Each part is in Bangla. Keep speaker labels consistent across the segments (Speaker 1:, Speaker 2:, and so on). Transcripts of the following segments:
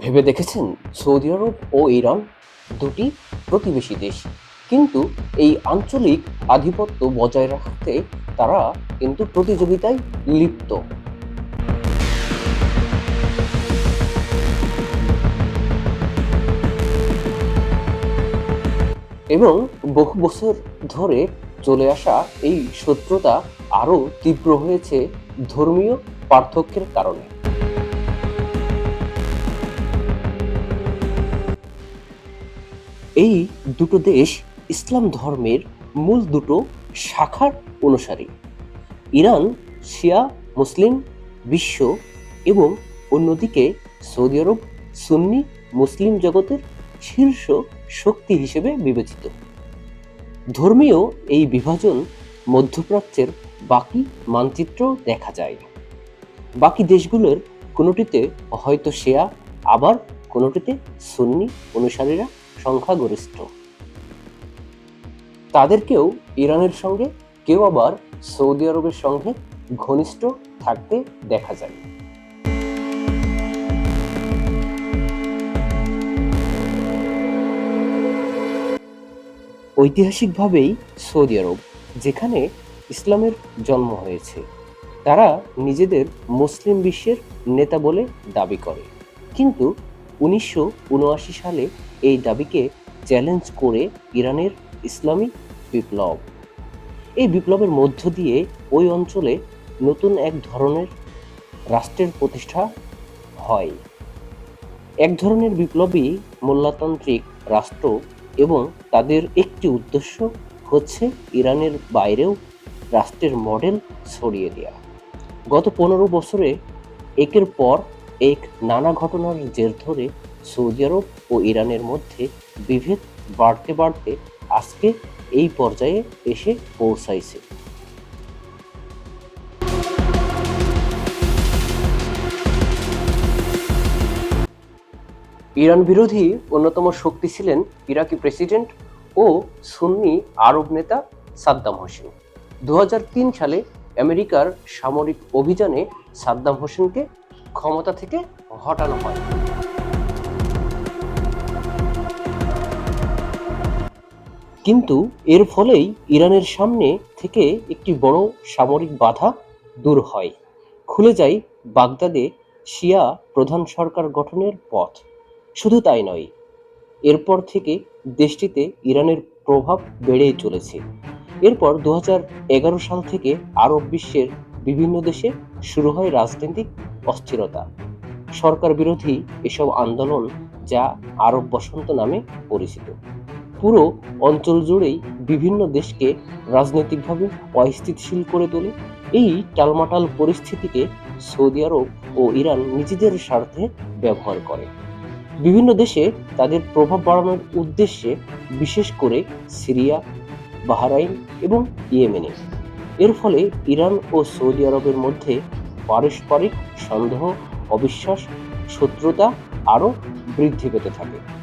Speaker 1: ভেবে দেখেছেন সৌদি আরব ও ইরান দুটি প্রতিবেশী দেশ। কিন্তু এই আঞ্চলিক আধিপত্য বজায় রাখতে তারা কিন্তু প্রতিযোগিতায় লিপ্ত। এবং বহু বছর ধরে চলে আসা এই শত্রুতা আরও তীব্র হয়েছে ধর্মীয় পার্থক্যের কারণে। এই দুটো দেশ ইসলাম ধর্মের মূল দুটো শাখার অনুসারী। ইরান, শিয়া, মুসলিম, বিশ্ব এবং অন্যদিকে সৌদি আরব, সুন্নি, মুসলিম জগতের শীর্ষ শক্তি হিসেবে বিবেচিত। ধর্মীয় এই বিভাজন মধ্যপ্রাচ্যের বাকি মানচিত্র দেখা যায়। বাকি দেশগুলোর কোনোটিতে হয়তো শেয়া, আবার কোনোটিতে সুন্নি অনুসারীরা সংখ্যাগরিষ্ঠ। তাদেরকেও ইরানের সঙ্গে, কেউ আবার সৌদি আরবের সঙ্গে ঘনিষ্ঠ থাকতে দেখা যায়। ঐতিহাসিকভাবেই সৌদি আরব, যেখানে ইসলামের জন্ম হয়েছে, তারা নিজেদের মুসলিম বিশ্বের নেতা বলে দাবি করে। কিন্তু উনিশশো উনআশি সালে এই দাবিকে চ্যালেঞ্জ করে ইরানের ইসলামী বিপ্লব। এই বিপ্লবের মধ্য দিয়ে ওই অঞ্চলে নতুন এক ধরনের রাষ্ট্রের প্রতিষ্ঠা হয়। এক ধরনের বিপ্লবী মোল্লাতান্ত্রিক রাষ্ট্র এবং তাদের একটি উদ্দেশ্য হচ্ছে ইরানের বাইরেও রাষ্ট্রের মডেল ছড়িয়ে দেওয়া গত পনেরো বছরে একের পর এক নানা ঘটনার জের ধরে সৌদি আরব ও ইরানের মধ্যে বিভেদ বাড়তে বাড়তে আজকে এই পর্যায়ে এসে পৌঁছাইছে। ইরান বিরোধী অন্যতম শক্তি ছিলেন ইরাকি প্রেসিডেন্ট ও সুন্নি আরব নেতা সাদ্দাম হোসেন। দু হাজার তিন সালে আমেরিকার সামরিক অভিযানে সাদ্দাম হোসেনকে ক্ষমতা থেকে হটানো হয়। কিন্তু এর ফলেই ইরানের সামনে থেকে একটি বড় সামরিক বাধা দূর হয়। খুলে যায় বাগদাদে শিয়া প্রধান সরকার গঠনের পথ। শুধু তাই নয়, এরপর থেকে দেশটিতে ইরানের প্রভাব বেড়েই চলেছে। এরপর দু সাল থেকে আরব বিশ্বের বিভিন্ন দেশে শুরু হয় রাজনৈতিক অস্থিরতা। সরকার বিরোধী এসব আন্দোলন যা আরব বসন্ত নামে পরিচিত। পুরো অঞ্চল জুড়েই বিভিন্ন দেশকে রাজনৈতিকভাবে অস্থিতিশীল করে তোলে। এই টালমাটাল পরিস্থিতিকে সৌদি আরব ও ইরান নিজেদের স্বার্থে ব্যবহার করে। বিভিন্ন দেশে তাদের প্রভাব বাড়ানোর উদ্দেশ্যে বিশেষ করে সিরিয়া, বাহরাইন এবং ইয়েমেনে। এর ফলে ইরান ও সৌদি আরবের মধ্যে পারস্পরিক সন্দেহ, অবিশ্বাস, শত্রুতা আরও বৃদ্ধি পেতে থাকে।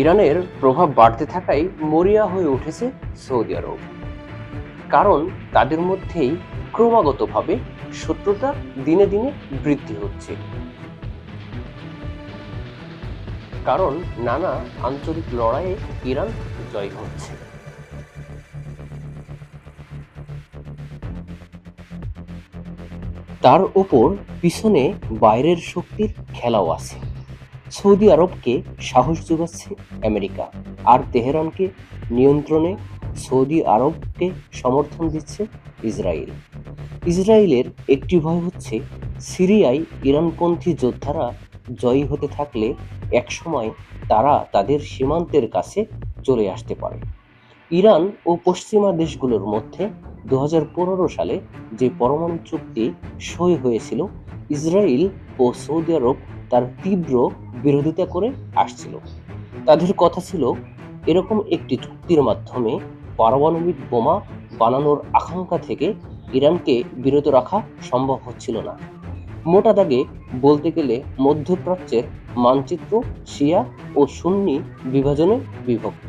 Speaker 1: ইরানের প্রভাব বাড়তে থাকায় মরিয়া হয়ে উঠেছে সৌদি আরব। কারণ তাদের মধ্যেই ক্রমাগতভাবে শত্রুতা দিনে দিনে বৃদ্ধি হচ্ছে। কারণ নানা আঞ্চলিক লড়াইয়ে ইরান জয় হচ্ছে তার ওপর পিছনে বাইরের শক্তির খেলাও আছে। সৌদি আরবকে সাহস যোগাচ্ছে আমেরিকা, আর তেহরানকে নিয়ন্ত্রণে সৌদি আরবকে সমর্থন দিচ্ছে ইসরায়েল। ইসরায়েলের একটি ভয় হচ্ছে, সিরিয়ায় ইরানপন্থী যোদ্ধারা জয়ী হতে থাকলে একসময় তারা তাদের সীমান্তের কাছে চলে আসতে পারে। ইরান ও পশ্চিমা দেশগুলোর মধ্যে দু হাজার পনেরো সালে যে পরমাণু চুক্তি সই হয়েছিল, ইসরায়েল ও সৌদি আরব তার তীব্র বিরোধিতা করে আসছিল। তাদের কথা ছিল, এরকম একটি চুক্তির মাধ্যমে পারমাণবিক বোমা বানানোর আকাঙ্ক্ষা থেকে ইরানকে বিরত রাখা সম্ভব হচ্ছিল না। মোটা দাগে বলতে গেলে মধ্যপ্রাচ্যের মানচিত্র, শিয়া ও সুন্নি বিভাজনে বিভক্ত।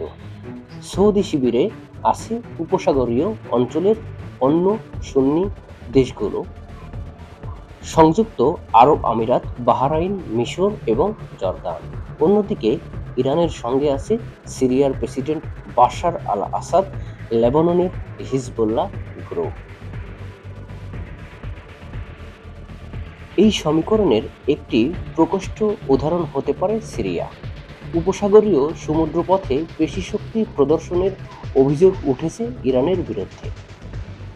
Speaker 1: সৌদি শিবিরে আছে উপসাগরীয় অঞ্চলের অন্য সুন্নি দেশগুলো। সংযুক্ত আরব আমিরাত, বাহরাইন, মিশর এবং জর্দান। অন্যদিকে ইরানের সঙ্গে আছে সিরিয়ার প্রেসিডেন্ট বাশার আল আসাদ লেবাননের হিজবুল্লাহ গ্রুপ। এই সমীকরণের একটি প্রকোষ্ঠ উদাহরণ হতে পারে সিরিয়া। উপসাগরীয় সমুদ্রপথে পেশি শক্তি প্রদর্শনের অভিযোগ উঠেছে ইরানের বিরুদ্ধে।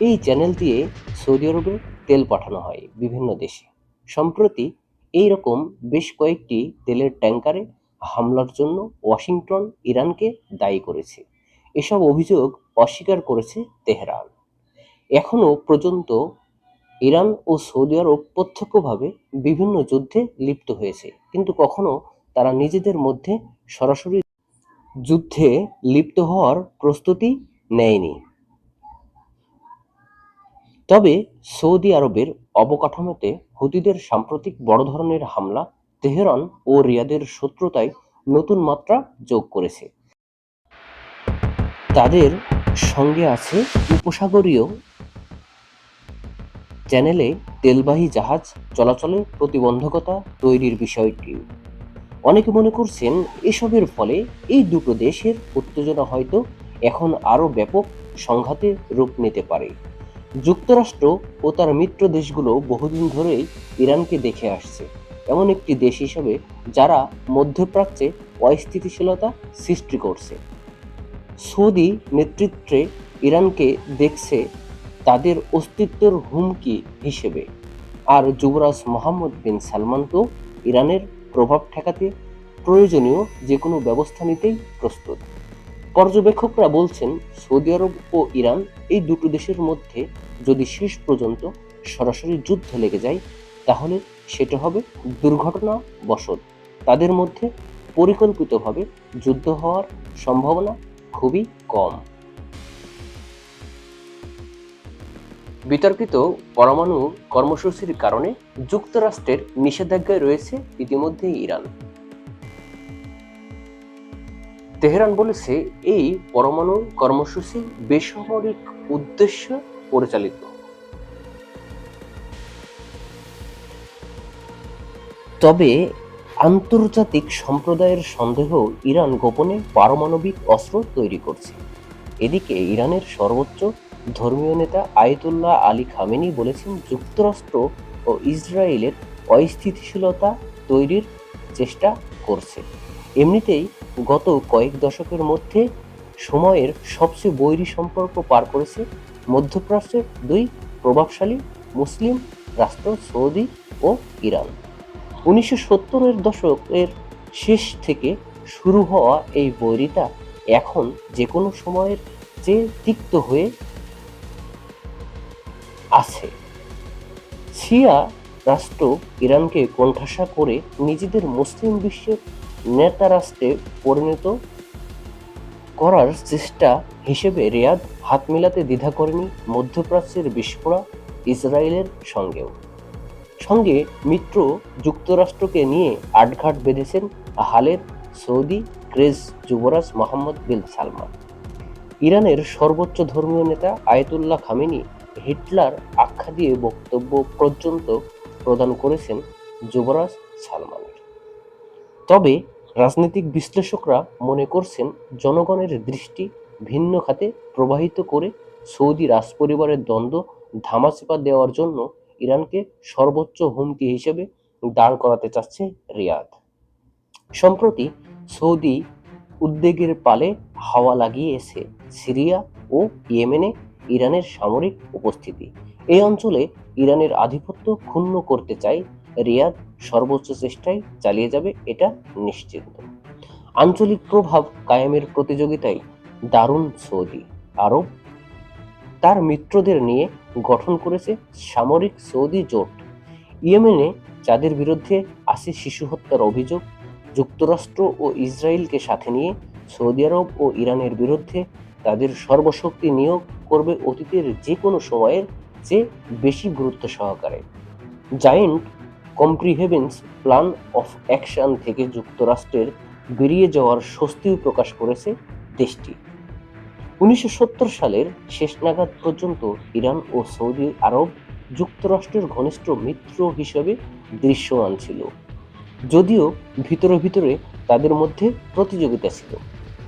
Speaker 1: এই চ্যানেল দিয়ে সৌদি আরবে তেল পাঠানো হয় বিভিন্ন দেশে। সম্প্রতি এই রকম বেশ কয়েকটি তেলের ট্যাঙ্কারে হামলার জন্য ওয়াশিংটন ইরানকে দায়ী করেছে। এসব অভিযোগ অস্বীকার করেছে তেহরান। এখনও পর্যন্ত ইরান ও সৌদি আরব প্রত্যক্ষভাবে বিভিন্ন যুদ্ধে লিপ্ত হয়েছে, কিন্তু কখনো তারা নিজেদের মধ্যে সরাসরি যুদ্ধে লিপ্ত হওয়ার প্রস্তুতি নেয়নি। তবে সৌদি আরবের অবকাঠামোতে হুতিদের সাম্প্রতিক বড় ধরনের হামলা তেহরান ও রিয়াদের শত্রুতায় নতুন মাত্রা যোগ করেছে। তাদের সঙ্গে আছে উপসাগরীয় চ্যানেলে তেলবাহী জাহাজ চলাচলে প্রতিবন্ধকতা তৈরির বিষয়টি। অনেকে মনে করছেন এসবের ফলে এই দুটো দেশের উত্তেজনা হয়তো এখন আরও ব্যাপক সংঘাতে রূপ নিতে পারে। যুক্তরাষ্ট্র ও তার মিত্র দেশগুলো বহুদিন ধরেই ইরানকে দেখে আসছে। এমন একটি দেশ হিসেবে যারা মধ্যপ্রাচ্যে অস্থিতিশীলতা সৃষ্টি করছে। সৌদি নেতৃত্বে ইরানকে দেখছে তাদের অস্তিত্বের হুমকি হিসেবে। আর যুবরাজ মোহাম্মদ বিন সালমান তো ইরানের প্রভাব ঠেকাতে প্রয়োজনীয় যে কোনো ব্যবস্থা নিতেই প্রস্তুত। পর্যবেক্ষকরা বলছেন, সৌদি আরব ও ইরান এই দুটো দেশের মধ্যে যদি শেষ পর্যন্ত সরাসরি যুদ্ধ লেগে যায়, তাহলে সেটা হবে দুর্ঘটনা বশত তাদের মধ্যে পরিকল্পিতভাবে যুদ্ধ হওয়ার সম্ভাবনা খুবই কম। বিতর্কিত পরমাণু কর্মসূচির কারণে যুক্তরাষ্ট্রের নিষেধাজ্ঞায় রয়েছে ইতিমধ্যে ইরান। তেহরান বলেছে, এই পরমাণু কর্মসূচি বেসামরিক উদ্দেশ্য পরিচালিত। তবে আন্তর্জাতিক সম্প্রদায়ের সন্দেহ ইরান গোপনে পারমাণবিক অস্ত্র তৈরি করছে। এদিকে ইরানের সর্বোচ্চ ধর্মীয় নেতা আয়তুল্লাহ আলী খামেনি বলেছেন, যুক্তরাষ্ট্র ও ইসরায়েলের অস্থিতিশীলতা তৈরির চেষ্টা করছে। এমনিতেই গত কয়েক দশকের মধ্যে সময়ের সবচেয়ে বৈরী সম্পর্ক পার করেছে মধ্যপ্রাচ্যের দুই প্রভাবশালী মুসলিম রাষ্ট্র সৌদি ও ইরান। উনিশশো সত্তরের দশকের শেষ থেকে শুরু হওয়া এই বৈরিতা এখন যে কোনো সময়ের চেয়ে তিক্ত হয়ে আছে। শিয়া রাষ্ট্র ইরানকে কোণঠাসা করে নিজেদের মুসলিম বিশ্বের নেতা রাষ্ট্রে পরিণত করার চেষ্টা হিসেবে রিয়াদ হাত মিলাতে দ্বিধা করেনি মধ্যপ্রাচ্যের বিস্ফোরা ইসরায়েলের সঙ্গেও। সঙ্গে মিত্র যুক্তরাষ্ট্রকে নিয়ে আটঘাট বেঁধেছেন হালের সৌদি ক্রেজ যুবরাজ মোহাম্মদ বিন সালমান। ইরানের সর্বোচ্চ ধর্মীয় নেতা আয়তুল্লাহ খামেনি হিটলার আখ্যা দিয়ে বক্তব্য পর্যন্ত প্রদান করেছেন যুবরাজ সালমানের তবে রাজনৈতিক বিশ্লেষকরা মনে করছেন জনগণের দৃষ্টি ভিন্ন খাতে প্রবাহিত করে সৌদি রাজপরিবারের দ্বন্দ্ব ধামাচাপা দেওয়ার জন্য ইরানকে সর্বোচ্চ হুমকি হিসেবে দাঁড় করাতে চাচ্ছে রিয়াদ। সম্প্রতি সৌদি উদ্বেগের পালে হাওয়া লাগিয়েছে সিরিয়া ও ইয়েমেনে ইরানের সামরিক উপস্থিতি। এই অঞ্চলে ইরানের আধিপত্য ক্ষুণ্ণ করতে চায় রিয়াদ সর্বোচ্চ চেষ্টায় চালিয়ে যাবে, এটা নিশ্চিত। আঞ্চলিক প্রভাব কায়েমের প্রতিযোগিতায় দারুণ সৌদি আরব তার মিত্রদের নিয়ে গঠন করেছে সামরিক সৌদি জোট। ইয়েমেনে যাদের বিরুদ্ধে আছে শিশু হত্যার অভিযোগ, যুক্তরাষ্ট্র ও ইসরায়েলকে সাথে নিয়ে সৌদি আরব ও ইরানের বিরুদ্ধে তাদের সর্বশক্তি নিয়োগ করবে অতীতের যে কোনো সময়ের চেয়ে বেশি গুরুত্ব সহকারে। Joint comprehensive plan of action থেকে যুক্তরাষ্ট্রের বেরিয়ে যাওয়ার স্বস্তিও প্রকাশ করেছে দেশটি। উনিশশো সত্তর সালের শেষ নাগাদ পর্যন্ত ইরান ও সৌদি আরব যুক্তরাষ্ট্রের ঘনিষ্ঠ মিত্র হিসেবে দৃশ্যমান ছিল, যদিও ভিতরে ভিতরে তাদের মধ্যে প্রতিযোগিতা ছিল।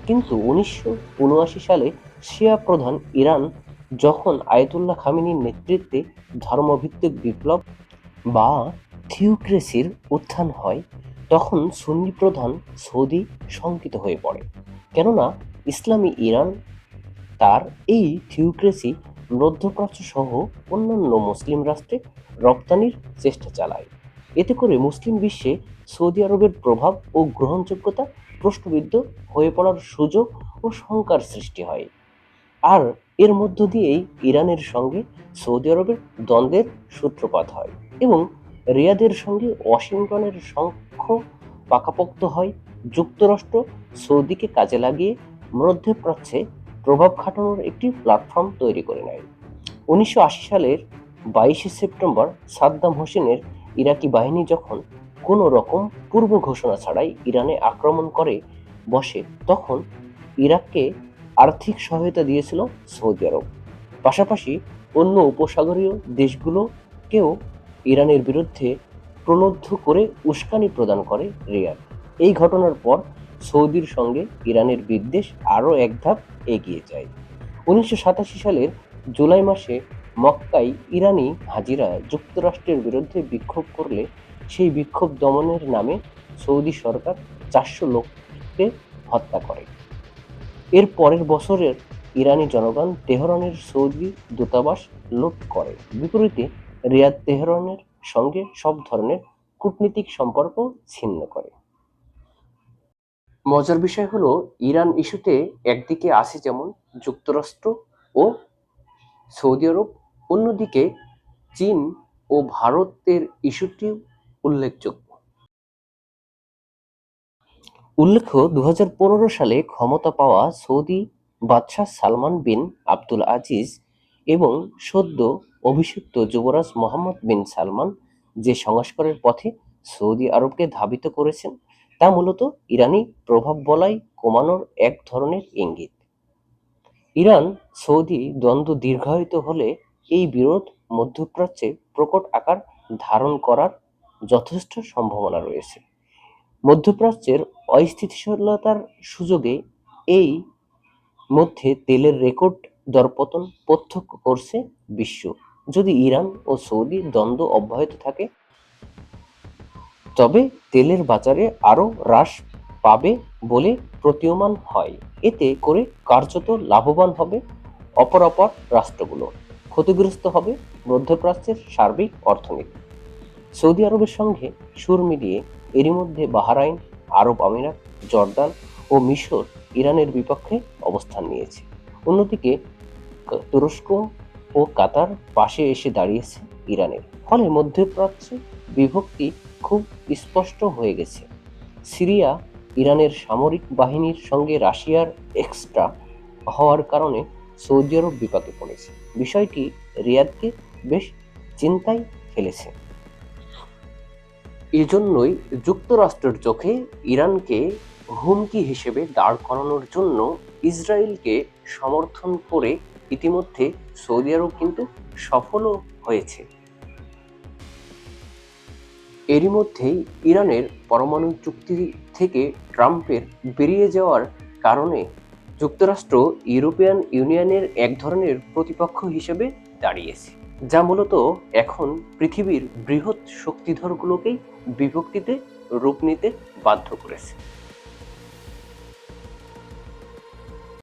Speaker 1: কিন্তু উনিশশো উনআশি সালে শিয়া প্রধান ইরান যখন আয়তুল্লাহ খামিনীর নেতৃত্বে ধর্মভিত্তিক বিপ্লব বা থিওক্রেসির উত্থান হয় তখন সুন্নি প্রধান সৌদি শঙ্কিত হয়ে পড়ে। কেননা ইসলামী ইরান তার এই থিওক্রেসি মধ্যপ্রাচ্য সহ অন্যান্য মুসলিম রাষ্ট্রে রপ্তানির চেষ্টা চালায়। এতে করে মুসলিম বিশ্বে সৌদি আরবের প্রভাব ও গ্রহণযোগ্যতা প্রশ্নবিদ্ধ হয়ে পড়ার সুযোগ ও শঙ্কার সৃষ্টি হয়। আর এর মধ্য দিয়েই ইরানের সঙ্গে সৌদি আরবের দ্বন্দ্বের সূত্রপাত হয় এবং রিয়াদের সঙ্গে ওয়াশিংটনের সংখ্য পাকাপোক্ত হয়। যুক্তরাষ্ট্র সৌদিকে কাজে লাগিয়ে মধ্যপ্রাচ্যে প্রভাব খাটানোর একটি প্ল্যাটফর্ম তৈরি করে নেয়। উনিশশো আশি সালের বাইশে সেপ্টেম্বর সাদ্দাম হোসেনের ইরাকি বাহিনী যখন কোনো রকম পূর্ব ঘোষণা ছাড়াই ইরানে আক্রমণ করে বসে, তখন ইরাককে আর্থিক সহায়তা দিয়েছিল সৌদি আরব। পাশাপাশি অন্য উপসাগরীয় দেশগুলোকেও ইরানের বিরুদ্ধে প্রণোদ্ধ করে উস্কানি প্রদান করে রিয়াদ। এই ঘটনার পর সৌদির সঙ্গে ইরানের বিদ্বেষ আরও এক ধাপ এগিয়ে যায়। উনিশশো সাতাশি সালের জুলাই মাসে মক্কায় ইরানি হাজিরা যুক্তরাষ্ট্রের বিরুদ্ধে বিক্ষোভ করলে সেই বিক্ষোভ দমনের নামে সৌদি সরকার চারশো লোককে হত্যা করে। এর পরের বছরের ইরানি জনগণ তেহরানের সৌদি দূতাবাস লুট করে। বিপরীতে রিয়াদ তেহরানের সঙ্গে সব ধরনের কূটনীতিক সম্পর্ক ছিন্ন করে। মজার বিষয় হলো, ইরান ইস্যুতে একদিকে আছে যেমন যুক্তরাষ্ট্র ও সৌদি আরব, অন্যদিকে চীন ও ভারতের ইস্যুটিও উল্লেখযোগ্য। উল্লেখ্য দু হাজার পনেরো সালে ক্ষমতা পাওয়া সৌদি বাদশাহ সালমান বিন আব্দুল আজিজ এবং সদ্য অভিষিক্ত যুবরাজ মোহাম্মদ বিন সালমান যে সংস্কারের পথে সৌদি আরবকে ধাবিত করেছেন, তা মূলত ইরানি প্রভাব বলাই কমানোর এক ধরনের ইঙ্গিত। ইরান সৌদি দ্বন্দ্ব দীর্ঘায়িত হলে এই বিরোধ মধ্যপ্রাচ্যে প্রকট আকার ধারণ করার যথেষ্ট সম্ভাবনা রয়েছে। মধ্যপ্রাচ্যের অস্থিতিশীলতার সুযোগে এই মধ্যে তেলের রেকর্ড দরপতন প্রত্যক্ষ করছে বিশ্ব। যদি ইরান ও সৌদি দ্বন্দ্ব অব্যাহত থাকে, তবে তেলের বাজারে আরও হ্রাস পাবে বলে প্রতীয়মান হয়। এতে করে কার্যত লাভবান হবে অপর অপর রাষ্ট্রগুলো। ক্ষতিগ্রস্ত হবে মধ্যপ্রাচ্যের সার্বিক অর্থনীতি। সৌদি আরবের সঙ্গে সুর মিলিয়ে এরই মধ্যে বাহারাইন, আরব আমিরাত, জর্দান ও মিশর ইরানের বিপক্ষে অবস্থান নিয়েছে। অন্যদিকে তুরস্ক ও কাতার পাশে এসে দাঁড়িয়েছে ইরানের। ফলে মধ্যপ্রাচ্যে বিভক্তি খুব স্পষ্ট হয়ে গেছে। সিরিয়া ইরানের সামরিক বাহিনীর সঙ্গে রাশিয়ার এক্সট্রা হওয়ার কারণে সৌদি আরব বিপাকে পড়েছে। বিষয়টি রিয়াদকে বেশ চিন্তায় ফেলেছে। এজন্যই যুক্তরাষ্ট্রের চোখে ইরানকে হুমকি হিসেবে দাঁড় করানোর জন্য ইসরায়েলকে সমর্থন করে ইতিমধ্যে সৌদি আরব কিন্তু সফলও হয়েছে। এরই মধ্যেই ইরানের পরমাণু চুক্তি থেকে ট্রাম্পের বেরিয়ে যাওয়ার কারণে যুক্তরাষ্ট্র ইউরোপিয়ান ইউনিয়নের এক ধরনের প্রতিপক্ষ হিসেবে দাঁড়িয়েছে, যা মূলত এখন পৃথিবীর বৃহৎ শক্তিধরগুলোকেই বিভক্তিতে রূপ নিতে বাধ্য করেছে।